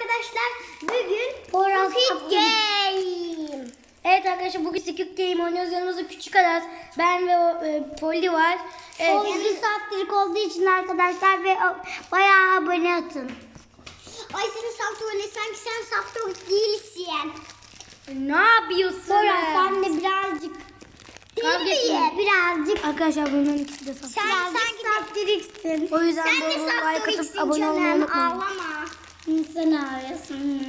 arkadaşlar bugün Squid. Game. Evet arkadaşlar bugün Squid Game oynuyoruz. Yanımızda küçük Aras, ben ve o, e, Polly var. Evet. Bir saatlik olduğu için arkadaşlar ve o, bayağı abone atın. Ay senin safta sanki sen safta değilsin. Ne yapıyorsun? Poyraz sen de birazcık Kavga değil mi? Birazcık. Arkadaşlar bunun ikisi de saf. Sen sanki saftiriksin. O yüzden sen de bol like atıp saftiriksin abone olmayı canım. unutmayın. Ağlama. Sen ağrıyorsun.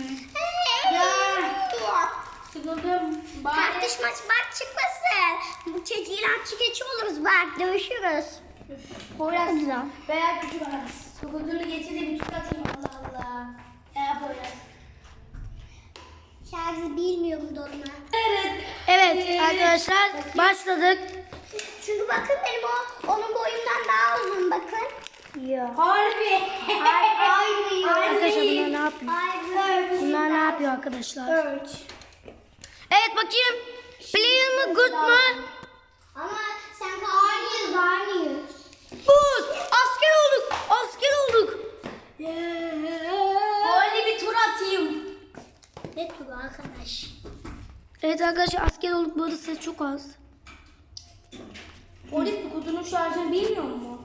Sıkıldım. Tartışma bak çıkmasın. Bu çocuğuyla çikeçi oluruz bak dövüşürüz. Poyraz. Güzel. Veya küçük Aras. Sıkıldığını getir de bir tut atayım Allah Allah. Ya Poyraz. Şarjı bilmiyorum dolma. Evet arkadaşlar başladık. Çünkü bakın benim o onun boyumdan daha uzun bakın. Ya. Harbi. Hayır. Hayır. Arkadaşlar bunlar ne yapıyor? Hayır. Arkadaşlar? Evet bakayım. Player mı good mu? Ama sen hayır. Hayır. Good. Asker olduk. Asker olduk. Öyle bir tur atayım. Ne turu arkadaş? Evet arkadaşlar asker olduk. Bu arada ses çok az. Polis kutunun şarjını bilmiyor mu?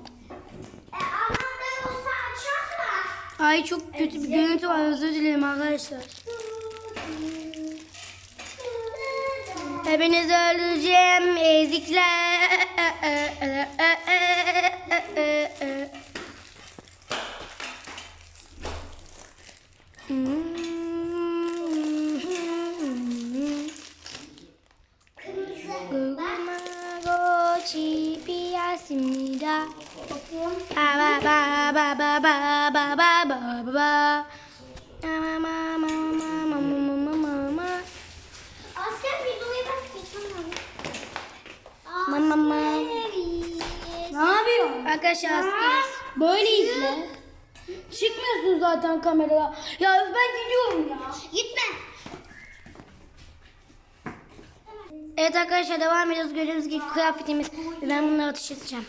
E, anahtar olsa açarlar. Ay çok kötü bir görüntü var. Özür dilerim arkadaşlar. Hepiniz öleceğim ezikler. Ba ba ba ba ba Mama. Ne yapıyorsun? Arkadaşlar askeriz. Böyle izle. Çıkmıyorsun zaten kameraya. Ya ben gidiyorum ya. Gitme. Evet arkadaşlar devam ediyoruz. Gördüğünüz gibi kıyafetimiz. Ben bunları ateş edeceğim.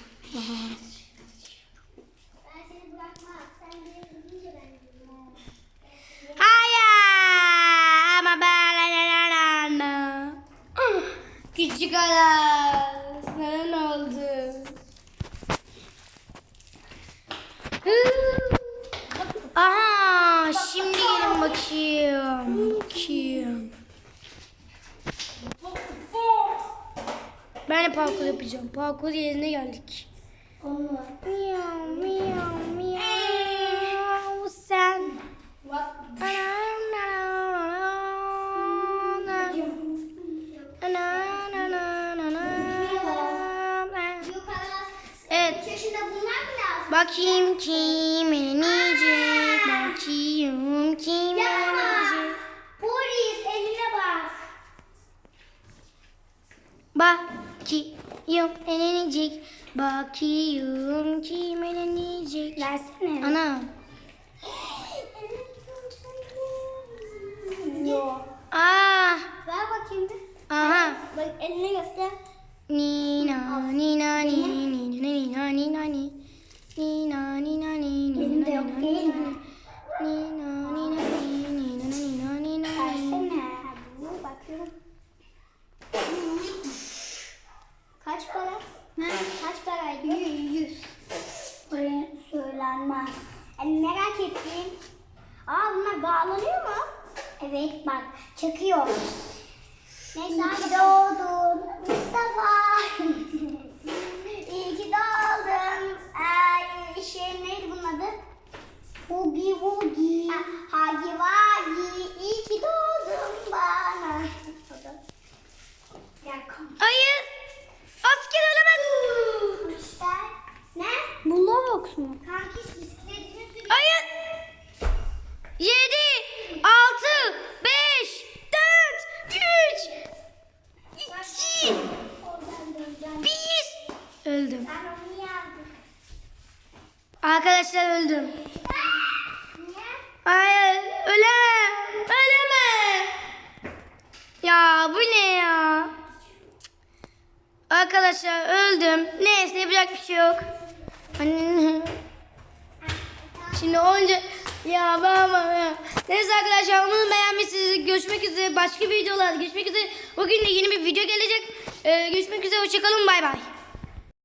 Hayır ama ben Küçük Aras Aha şimdi gelin bakayım. Bakayım. Ben de parkur yapacağım. Parkur yerine geldik. Miyav miyav miyav Bakayım kim inecek. Bakayım kim inecek. Polis eline bak. Bakayım inecek. Bakayım kim inecek. Versene. Ana. Yok. Nina? Nina, Nina, Nina, Nina, Nina, Nina. Bu bakıyorum. Kaç para? Kaç paraydı? Yüz. Oraya söylenmez. Yani merak ettim. Aa bunlar bağlanıyor mu? Evet bak çakıyor. Neyse ki doğdun Mustafa. Arkadaşlar öldüm. Niye? Hayır, ölemem. Ölemem. Ya bu ne ya? Arkadaşlar öldüm. Neyse yapacak bir şey yok. Şimdi onca ya baba ya. Neyse Arkadaşlar umarım beğenmişsiniz. Görüşmek üzere. Başka videolarda görüşmek üzere. Bugün de yeni bir video gelecek. Ee, görüşmek üzere. Hoşçakalın. Bay bay.